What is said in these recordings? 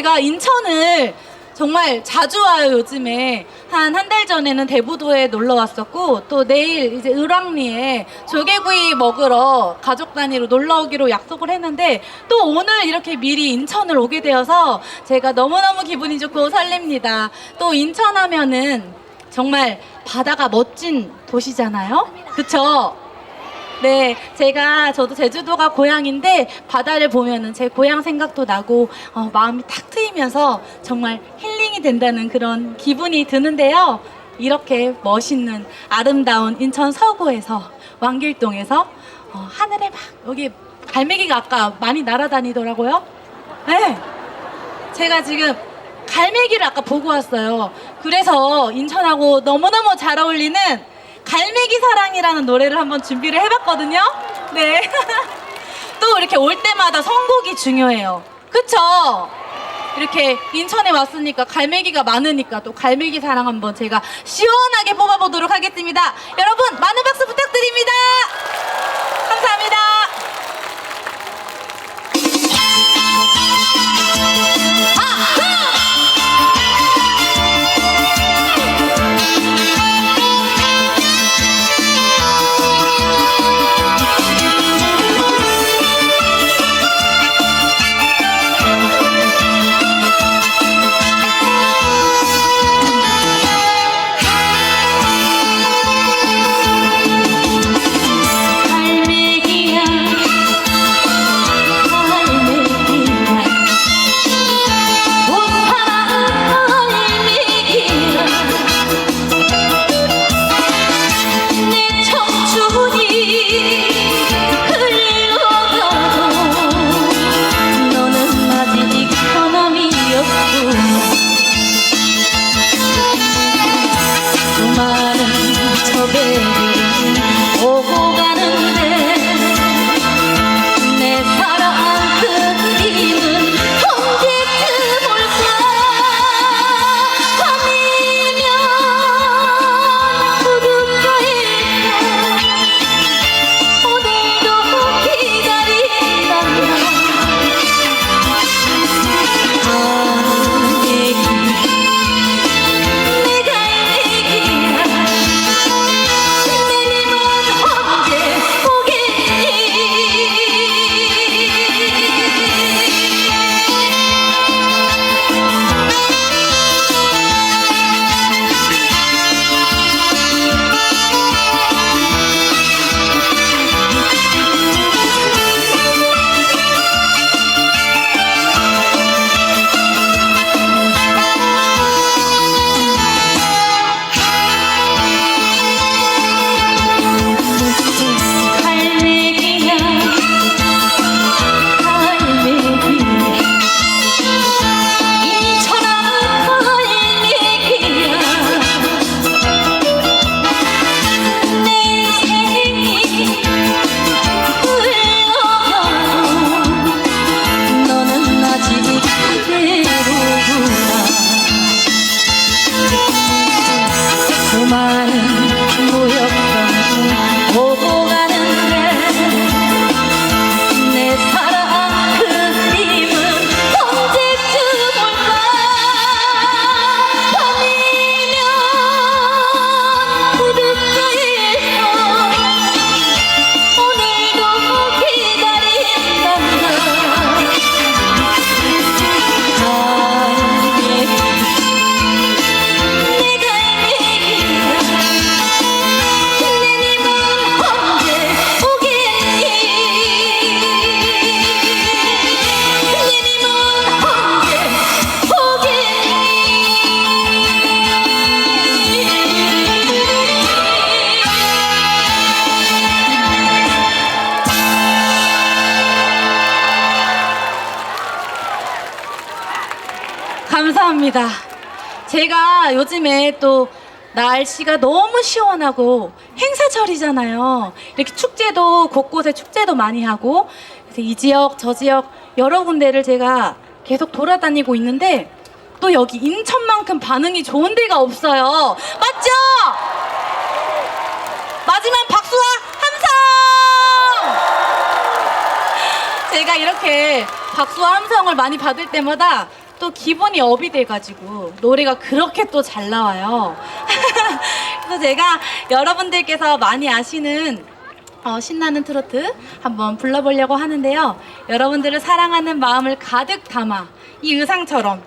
제가 인천을 정말 자주 와요 요즘에 한 한 달 전에는 대부도에 놀러 왔었고 또 내일 이제 을왕리에 조개구이 먹으러 가족 단위로 놀러 오기로 약속을 했는데 또 오늘 이렇게 미리 인천을 오게 되어서 제가 너무너무 기분이 좋고 설렙니다. 또 인천 하면은 정말 바다가 멋진 도시잖아요. 그쵸? 네, 제가 저도 제주도가 고향인데 바다를 보면은 제 고향 생각도 나고 어, 마음이 탁 트이면서 정말 힐링이 된다는 그런 기분이 드는데요. 이렇게 멋있는 아름다운 인천 서구에서 왕길동에서 어, 하늘에 막 여기 갈매기가 아까 많이 날아다니더라고요. 네, 제가 지금 갈매기를 아까 보고 왔어요. 그래서 인천하고 너무너무 잘 어울리는 갈매기 사랑이라는 노래를 한번 준비를 해봤거든요. 네. 또 이렇게 올 때마다 선곡이 중요해요. 그쵸? 이렇게 인천에 왔으니까 갈매기가 많으니까 또 갈매기 사랑 한번 제가 시원하게 뽑아보도록 하겠습니다. 여러분, 많은 박수 부탁드립니다. 감사합니다. 갈 감사합니다. 제가 요즘에 또 날씨가 너무 시원하고 행사철이잖아요. 이렇게 축제도 곳곳에 축제도 많이 하고 그래서 이 지역 저 지역 여러 군데를 제가 계속 돌아다니고 있는데 또 여기 인천만큼 반응이 좋은 데가 없어요. 맞죠? 마지막 박수와 함성! 제가 이렇게 박수와 함성을 많이 받을 때마다 또 기분이 업이 돼가지고 노래가 그렇게 또 잘 나와요. 그래서 제가 여러분들께서 많이 아시는 어, 신나는 트로트 한번 불러보려고 하는데요. 여러분들을 사랑하는 마음을 가득 담아 이 의상처럼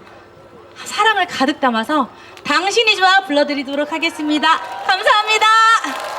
사랑을 가득 담아서 당신이 좋아 불러드리도록 하겠습니다. 감사합니다.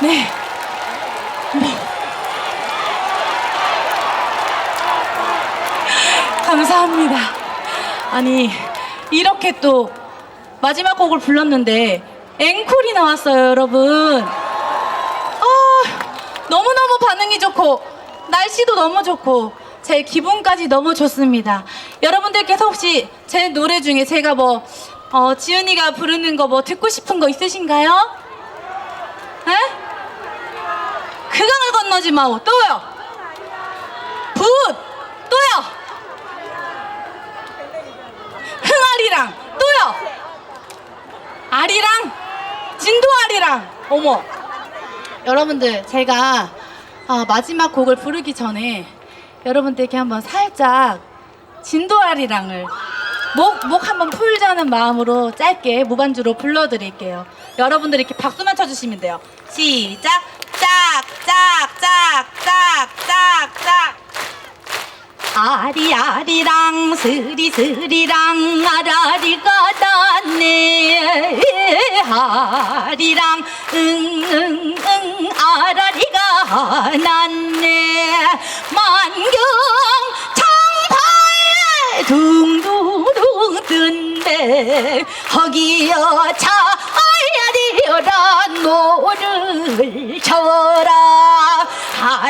네. 감사합니다. 아니, 이렇게 또 마지막 곡을 불렀는데 앵콜이 나왔어요, 여러분. 아, 너무너무 반응이 좋고, 날씨도 너무 좋고, 제 기분까지 너무 좋습니다. 여러분들께서 혹시 제 노래 중에 제가 뭐, 어, 지은이가 부르는 거 뭐 듣고 싶은 거 있으신가요? 에? 그강을 건너지 마오. 또요. 붓. 또요. 흥아리랑 또요. 아리랑 진도아리랑. 어머. 여러분들 제가 어, 마지막 곡을 부르기 전에 여러분들께 한번 살짝 진도아리랑을 목, 목 한번 풀자는 마음으로 짧게 무반주로 불러드릴게요. 여러분들 이렇게 박수만 쳐주시면 돼요. 시작! 짝, 짝, 짝, 짝, 짝, 짝. 아리아리랑 스리스리랑 아라리가 닿네. 아리랑 응응응 아라리가 났네. 만경 장파에 둥둥둥 뜬대. 허기여 차아야리 춤을 춰라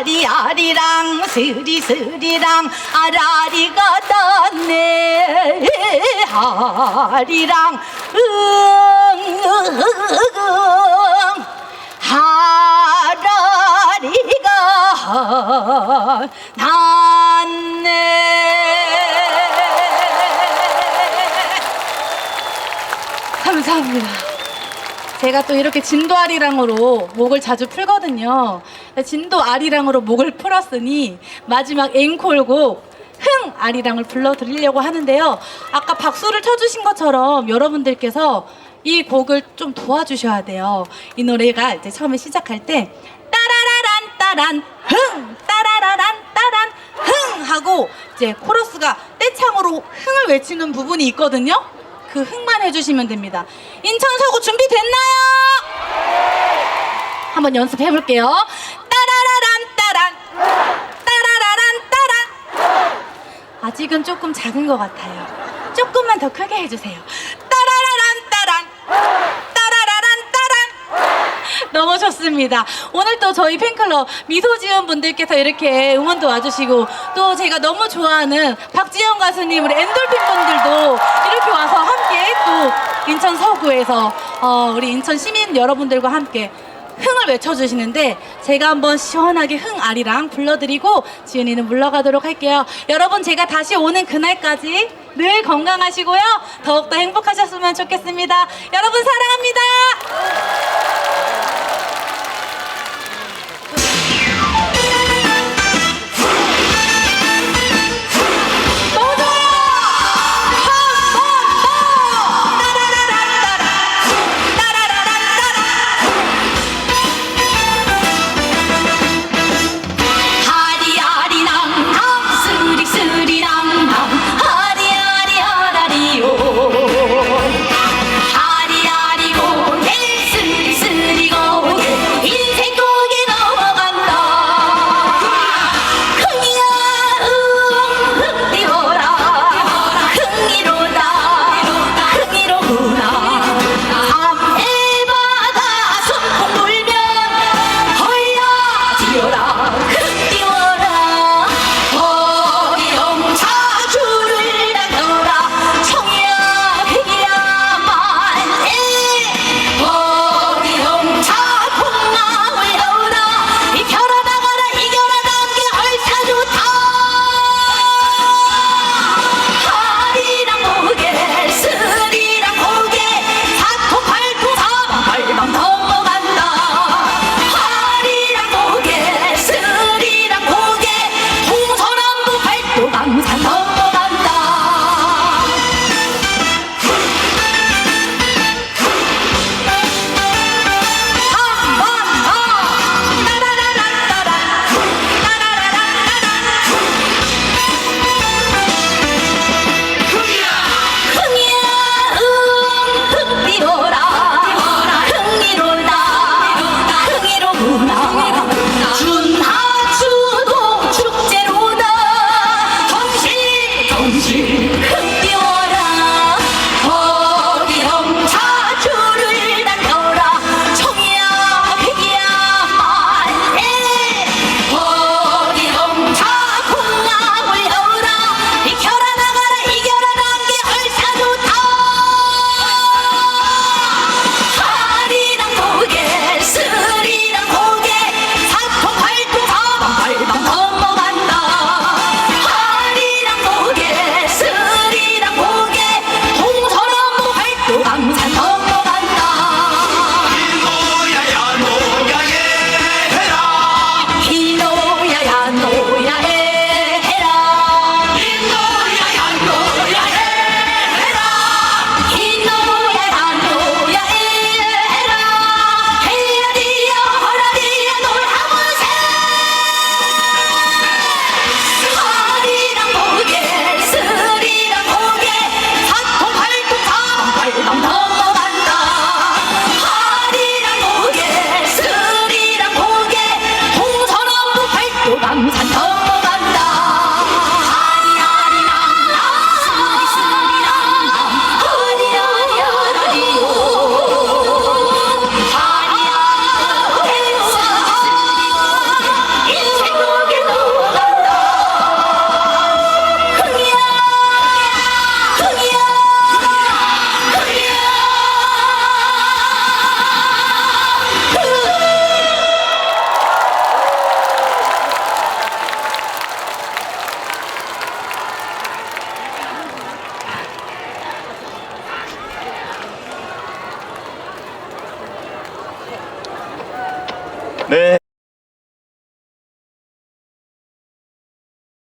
아리아리랑 스리스리랑 아라리가 떴네 아리랑 응응응 하라리가 났네 감사합니다. 제가 또 이렇게 진도 아리랑으로 목을 자주 풀거든요. 진도 아리랑으로 목을 풀었으니 마지막 앵콜곡 흥 아리랑을 불러드리려고 하는데요. 아까 박수를 쳐주신 것처럼 여러분들께서 이 곡을 좀 도와주셔야 돼요. 이 노래가 이제 처음에 시작할 때 따라라란 따란 흥 따라라란 따란 흥 하고 이제 코러스가 떼창으로 흥을 외치는 부분이 있거든요. 그 흥만 해주시면 됩니다. 인천 서구 준비됐나요? 한번 연습해 볼게요. 따라라란 따란 따라라란 따란 아직은 조금 작은 것 같아요. 조금만 더 크게 해주세요. 따라라란 따란 따라라란 따란 너무 좋습니다. 오늘 또 저희 팬클럽 미소 지은 분들께서 이렇게 응원도 와주시고 또 제가 너무 좋아하는 박지영 가수님 우리 엔돌핀 분들도 이렇게 와서 함께 또 인천 서구에서 어, 우리 인천 시민 여러분들과 함께 흥을 외쳐주시는데 제가 한번 시원하게 흥 아리랑 불러드리고 지은이는 물러가도록 할게요. 여러분 제가 다시 오는 그날까지 늘 건강하시고요. 더욱더 행복하셨으면 좋겠습니다. 여러분 사랑합니다.